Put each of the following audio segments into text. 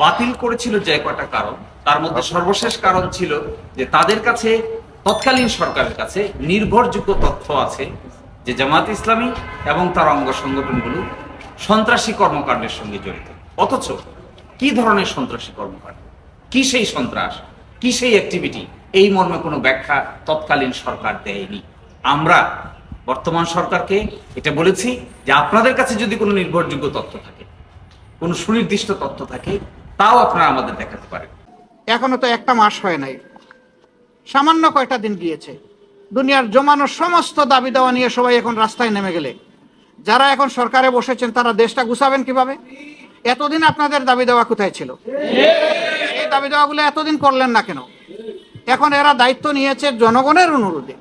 বাতিল করেছিল যে কয়টা কারণ তার মধ্যে সর্বশেষ কারণ ছিল যে তাদের কাছে তৎকালীন সরকারের কাছে নির্ভরযোগ্য তথ্য আছে যে জামাত ইসলামী এবং তার অঙ্গ সংগঠনগুলো সন্ত্রাসী কর্মকাণ্ডের সঙ্গে জড়িত। অথচ কি ধরনের সন্ত্রাসী কর্মকাণ্ড? কি সেই সন্ত্রাস? কি সেই অ্যাক্টিভিটি এই মর্মে কোনো ব্যাখ্যা তৎকালীন সরকার দেয়নি। আমরা বর্তমান সরকারকে এটা বলেছি যে আপনাদের কাছে যদি কোনো নির্ভরযোগ্য তথ্য থাকে কোনো সুনির্দিষ্ট তথ্য থাকে তাও আপনারা আমাদের দেখাতে পারেন। এখনও তো একটা মাস হয় নাই। সামান্য কয়টা দিন গিয়েছে। দুনিয়ার জমানো সমস্ত দাবি দেওয়া নিয়ে সবাই এখন রাস্তায় নেমে গেলে। যারা এখন সরকারে বসেছেন, তারা দেশটা গুছাবেন কীভাবে? এতদিন আপনাদের দাবি দেওয়া কোথায় ছিল? এই দাবি দেওয়াগুলো এতদিন করলেন না কেন? এখন এরা দায়িত্ব নিয়েছে জনগণের অনুরোধে।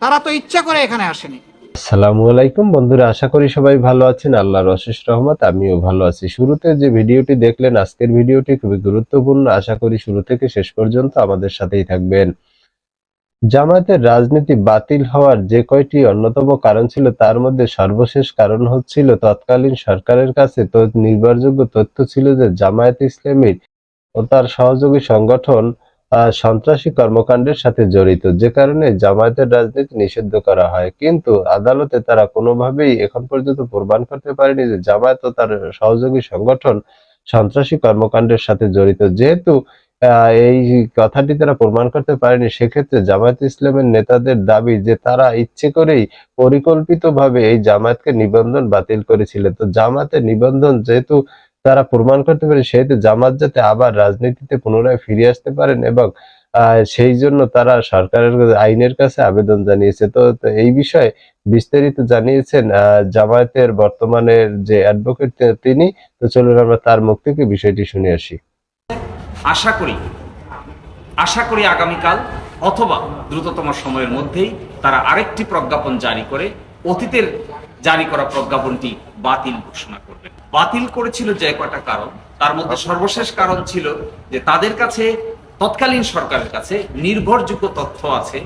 তারা তো ইচ্ছা করে এখানে আসেনি। আসসালামু আলাইকুম। বন্ধুরা, আশা করি সবাই ভালো আছেন। আল্লাহর অশেষ রহমত, আমিও ভালো আছি। শুরুতে যে ভিডিওটি দেখলেন, আজকের ভিডিওটি খুবই গুরুত্বপূর্ণ। আশা করি শুরু থেকে শেষ পর্যন্ত আমাদের সাথেই থাকবেন। জামায়াতের রাজনীতি বাতিল হওয়ার যে কয়টি অন্যতম কারণ ছিল, তার মধ্যে সর্বশেষ কারণ হচ্ছিল, তৎকালীন সরকারের কাছে নির্ভরযোগ্য তথ্য ছিল যে, জামায়াত ইসলামীর ও তার সহযোগী সংগঠন সন্ত্রাসী কর্মকাণ্ডের সাথে জড়িত। যে কারণে জামায়াতের রাজনীতি নিষিদ্ধ করা হয়। কিন্তু আদালতে তারা কোনোভাবেই এখন পর্যন্ত প্রমাণ করতে পারেনি যে জামায়াত ও তার সহযোগী সংগঠন সন্ত্রাসী কর্মকাণ্ডের সাথে জড়িত। যেহেতু এই কথাটি তারা প্রমাণ করতে পারেনি, সেক্ষেত্রে জামায়াত ইসলামের নেতাদের দাবি যে তারা ইচ্ছে করেই পরিকল্পিতভাবে এই জামায়াতকে নিবন্ধন বাতিল করেছিল। তো জামায়াতের নিবন্ধন যেহেতু তারা প্রমাণ করতে পারে সেহেতু জামাত যাতে আবার রাজনীতিতে পুনরায় ফিরে আসতে পারেন এবং সেই জন্য তারা সরকারের আইনের কাছে আবেদন জানিয়েছে। তো এই বিষয়ে বিস্তারিত জানিয়েছেন জামায়াতের বর্তমানের যে অ্যাডভোকেট তিনি। তো চলুন আমরা তার মুখ থেকে বিষয়টি শুনে আসি। আশা করি আশা করি আগামীকাল অথবা দ্রুততম সময়ের মধ্যেই তারা আরেকটি প্রজ্ঞাপন জারি করে অতীতের জারি করা প্রজ্ঞাপনটি বাতিল ঘোষণা করবে। বাতিল করেছিল যে কয়টা কারণ, তার মধ্যে সর্বশেষ কারণ ছিল যে তাদের কাছে, তৎকালীন সরকারের কাছে নির্ভরযোগ্য তথ্য আছে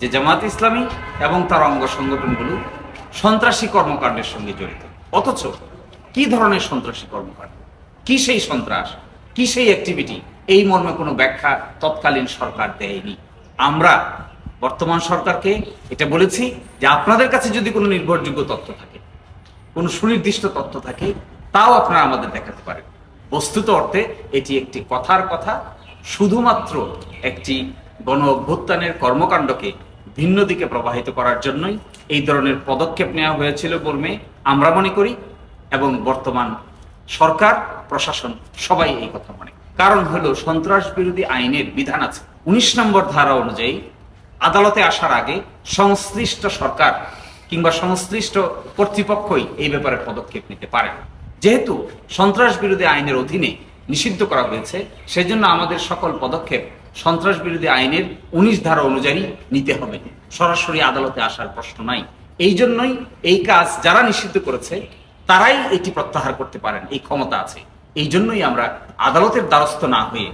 যে জামাত ইসলামী এবং তার অঙ্গ সংগঠনগুলো সন্ত্রাসী কর্মকাণ্ডের সঙ্গে জড়িত। অথচ কি ধরনের সন্ত্রাসী কর্মকাণ্ড? কি সেই সন্ত্রাস? কি সেই অ্যাক্টিভিটি এই মর্মে কোনো ব্যাখ্যা তৎকালীন সরকার দেয়নি। আমরা বর্তমান সরকারকে এটা বলেছি যে আপনাদের কাছে যদি কোনো নির্ভরযোগ্য তথ্য থাকে, কোনো সুনির্দিষ্ট তথ্য থাকে, তাও আপনারা আমাদের দেখাতে পারেন। বস্তুত অর্থে এটি একটি কথার কথা, শুধুমাত্র একটি গণ অভ্যুত্থানের কর্মকাণ্ডকে ভিন্ন দিকে প্রবাহিত করার জন্যই এই ধরনের পদক্ষেপ নেওয়া হয়েছিল বর্মে আমরা মনে করি, এবং বর্তমান সরকার, প্রশাসন সবাই এই কথা মনে কারণ হলো সন্ত্রাস বিরোধী আইনের বিধান আছে। উনিশ নম্বর ধারা অনুযায়ী আদালতে আসার আগে সংশ্লিষ্ট সরকার কিংবা সংশ্লিষ্ট কর্তৃপক্ষই এই ব্যাপারে পদক্ষেপ নিতে পারে যেহেতু সন্ত্রাস বিরোধী আইনের অধীনে নিষিদ্ধ করা হয়েছে, সেজন্য আমাদের সকল পদক্ষেপ সন্ত্রাস বিরোধী আইনের উনিশ ধারা অনুযায়ী নিতে হবে। সরাসরি আদালতে আসার প্রশ্ন নাই। এই জন্যই এই কাজ যারা নিষিদ্ধ করেছে, তারাই এটি প্রত্যাহার করতে পারেন। এই ক্ষমতা আছে। এই জন্যই আমরা আদালতের দ্বারস্থ না হয়ে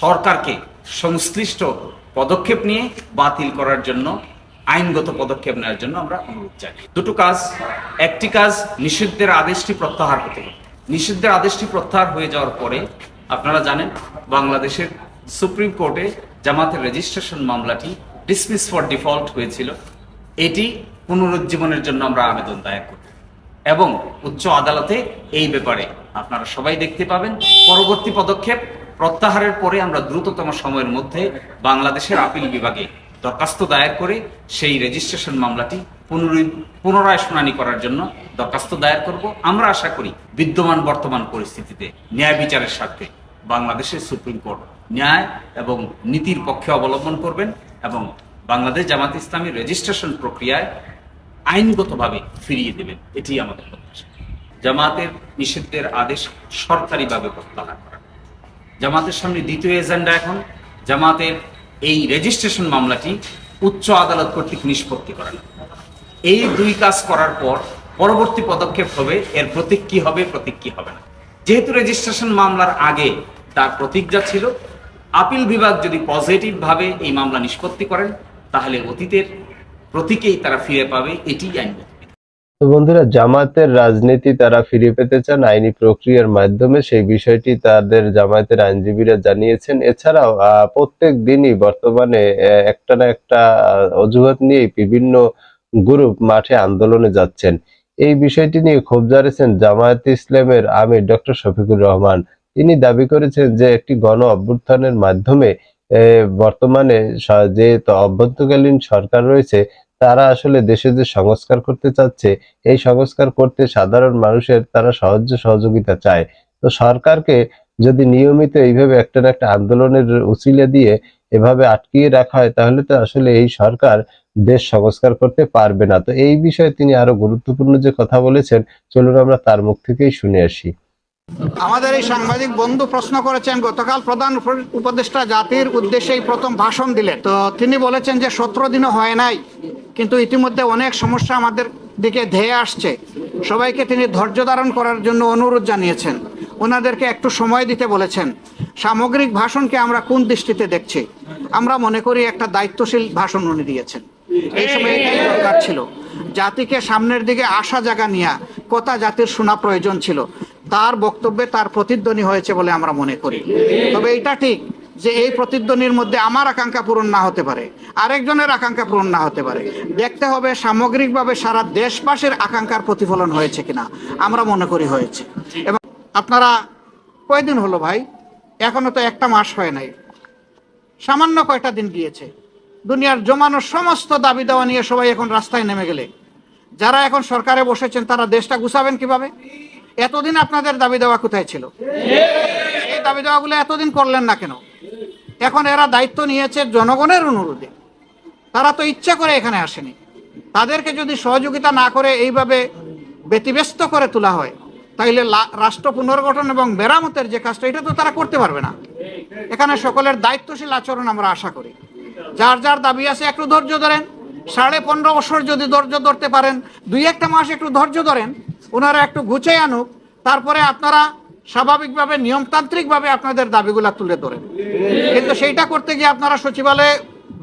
সরকারকে সংশ্লিষ্ট পদক্ষেপ নিয়ে বাতিল করার জন্য, আইনগত পদক্ষেপ নেওয়ার জন্য আমরা অনুরোধ জানাই। দুটো কাজ। একটি কাজ, নিষিদ্ধের আদেশটি প্রত্যাহার হতে হবে। নিষিদ্ধের আদেশটি প্রত্যাহার হয়ে যাওয়ার পরে, আপনারা জানেন, বাংলাদেশের সুপ্রিম কোর্টে জামাতের রেজিস্ট্রেশন মামলাটি ডিসমিস ফর ডিফল্ট হয়েছিল। এটি পুনরুজ্জীবনের জন্য আমরা আবেদন দায়ের করি এবং উচ্চ আদালতে এই ব্যাপারে আপনারা সবাই দেখতে পাবেন। পরবর্তী পদক্ষেপ প্রত্যাহারের পরে আমরা দ্রুততম সময়ের মধ্যে বাংলাদেশের আপিল বিভাগে দরখাস্ত দায়ের করে সেই রেজিস্ট্রেশন মামলাটি পুনরায় শুনানি করার জন্য দরখাস্ত দায়ের করব। আমরা আশা করি বিদ্যমান বর্তমান পরিস্থিতিতে ন্যায় বিচারের স্বার্থে বাংলাদেশের সুপ্রিম কোর্ট ন্যায় এবং নীতির পক্ষে অবলম্বন করবেন এবং বাংলাদেশ জামাত ইসলামী রেজিস্ট্রেশন প্রক্রিয়ায় আইনগতভাবে ফিরিয়ে দেবেন। এটি আমাদের প্রত্যাশা। জামাতের নিষিদ্ধের আদেশ সরকারিভাবে প্রত্যাহার করা। জামাতের সামনে দ্বিতীয় এজেন্ডা এখন। জামাতের এই রেজিস্ট্রেশন মামলাটি উচ্চ আদালত কর্তৃক নিষ্পত্তি করেন এই দুই কাজ করার পর পরবর্তী পদক্ষেপ হবে, এর প্রতীক কি হবে, প্রতীক কি হবে না। যেহেতু রেজিস্ট্রেশন মামলার আগে তার প্রতিজ্ঞা ছিল, আপিল বিভাগ যদি পজিটিভ ভাবে এই মামলা নিষ্পত্তি করেন, তাহলে অতীতের প্রতীকেই তারা ফিরে পাবে এটি আইনগত। তো বন্ধুরা জামাতের রাজনীতি তারা ফিরে পেতে চান। আইনি প্রক্রিয়ার মাধ্যমে সেই বিষয়টি তাদের জামায়াতের আইনজীবীরা জানিয়েছেন। এছাড়াও প্রত্যেক দিনই বর্তমানে একটা না একটা অজুহাত নিয়ে বিভিন্ন গ্রুপ মাঠে আন্দোলনে যাচ্ছেন। এই বিষয়টি নিয়ে ক্ষোভ জানিয়েছেন জামায়াত ইসলামের আমির ডক্টর শফিকুর রহমান। তিনি দাবি করেছেন যে, একটি গণ অভ্যুত্থানের মাধ্যমে বর্তমানে যে অভ্যন্তরীণ সরকার রয়েছে তারা আসলে দেশে যে সংস্কার করতে চাচ্ছে, এই সংস্কার করতে সাধারণ মানুষের তারা সাহায্য সহযোগিতা চায়। তো সরকারকে যদি নিয়মিত এইভাবে একটা একটা আন্দোলনের উচিলে দিয়ে এভাবে আটকিয়ে রাখা হয়, তাহলে তো আসলে এই সরকার দেশ সংস্কার করতে পারবে না। তো এই বিষয়ে তিনি আরও গুরুত্বপূর্ণ যে কথা বলেছেন, চলুন আমরা তার মুখ থেকেই শুনে আসি। আমাদের এই সাংবাদিক বন্ধু প্রশ্ন করেছেন, গতকাল প্রধান উপদেষ্টা জাতির উদ্দেশ্যে প্রথম ভাষণ দিলেন। তো তিনি বলেছেন যে সতেরো দিনও হয় নাই। কিন্তু ইতিমধ্যে অনেক সমস্যা আমাদের দিকে ধেয়ে আসছে। সবাইকে তিনি ধৈর্য ধারণ করার জন্য অনুরোধ জানিয়েছেন। ওনাদেরকে একটু সময় দিতে বলেছেন। সামগ্রিক ভাষণকে আমরা কোন দৃষ্টিতে দেখছি? আমরা মনে করি একটা দায়িত্বশীল ভাষণ উনি দিয়েছেন। এই সময় এটাই দরকার ছিল। জাতিকে সামনের দিকে আসা জায়গা নিয়ে কথা জাতির শোনা প্রয়োজন ছিল। তার বক্তব্যে তার প্রতিধ্বনি হয়েছে বলে আমরা মনে করি। তবে এটা ঠিক। যে এই প্রতিধ্বনির মধ্যে আমার আকাঙ্ক্ষা পূরণ না হতে পারে, আরেকজনের আকাঙ্ক্ষা পূরণ না হতে পারে, দেখতে হবে সামগ্রিকভাবে সারা দেশবাসীর আকাঙ্ক্ষার প্রতিফলন হয়েছে কিনা, আমরা মনে করি হয়েছে। এবং আপনারা, কয়দিন হলো ভাই? এখনও তো একটা মাস হয় নাই। সামান্য কয়টা দিন গিয়েছে। দুনিয়ার জমানো সমস্ত দাবি দেওয়া নিয়ে সবাই এখন রাস্তায় নেমে গেলে। যারা এখন সরকারে বসেছেন, তারা দেশটা গুছাবেন কীভাবে? এতদিন আপনাদের দাবি দেওয়া কোথায় ছিল? এই দাবি দেওয়াগুলো এতদিন করলেন না কেন? এখন এরা দায়িত্ব নিয়েছে জনগণের অনুরোধে। তারা তো ইচ্ছা করে এখানে আসেনি। তাদেরকে যদি সহযোগিতা না করে এইভাবে ব্যতিব্যস্ত করে তোলা হয়, তাইলে রাষ্ট্র পুনর্গঠন এবং মেরামতের যে কাজটা, এটা তো তারা করতে পারবে না। এখানে সকলের দায়িত্বশীল আচরণ আমরা আশা করি। যার যার দাবি আছে একটু ধৈর্য ধরেন। সাড়ে পনেরো বছর যদি ধৈর্য ধরতে পারেন, দুই একটা মাস একটু ধৈর্য ধরেন, ওনারা একটু গুছিয়ে আনুক। তারপরে আপনারা স্বাভাবিকভাবে, নিয়মতান্ত্রিকভাবে আপনাদের দাবিগুলা তুলে ধরেন। কিন্তু সেইটা করতে গিয়ে আপনারা সচিবালয়ে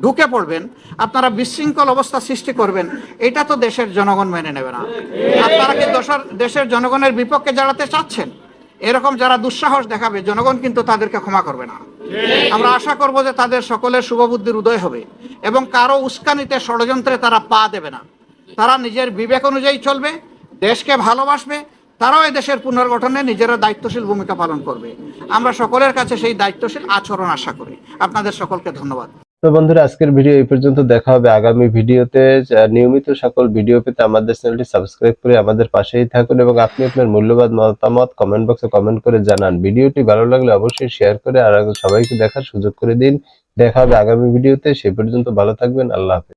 ঢুকে পড়বেন, আপনারা বিশৃঙ্খল অবস্থা সৃষ্টি করবেন, এটা তো দেশের জনগণ মেনে নেবে না। আপনারা কি দেশের জনগণের বিপক্ষে দাঁড়াতে চাচ্ছেন? এরকম যারা দুঃসাহস দেখাবে, জনগণ কিন্তু তাদেরকে ক্ষমা করবে না। আমরা আশা করব যে তাদের সকলের শুভবুদ্ধির উদয় হবে এবং কারও উস্কানিতে, ষড়যন্ত্রে তারা পা দেবে না। তারা নিজের বিবেক অনুযায়ী চলবে, দেশকে ভালোবাসবে তারাও দেশের পুনর্গঠনে নিজেরা দায়িত্বশীল ভূমিকা পালন করবে। আমরা সকলের কাছে সেই দায়িত্বশীল আচরণ আশা করি। আপনাদের সকলকে ধন্যবাদ। তো বন্ধুরা, আজকের ভিডিও এই পর্যন্ত। দেখা হবে আগামী ভিডিওতে। নিয়মিত সকল ভিডিও পেতে আমাদের চ্যানেলটি সাবস্ক্রাইব করে আমাদের পাশেই থাকুন এবং আপনি আপনার মূল্যবান মতামত কমেন্ট বক্সে কমেন্ট করে জানান। ভিডিওটি ভালো লাগলে অবশ্যই শেয়ার করে আর সবাইকে দেখার সুযোগ করে দিন। দেখা হবে আগামী ভিডিওতে। সে পর্যন্ত ভালো থাকবেন। আল্লাহ হাফেজ।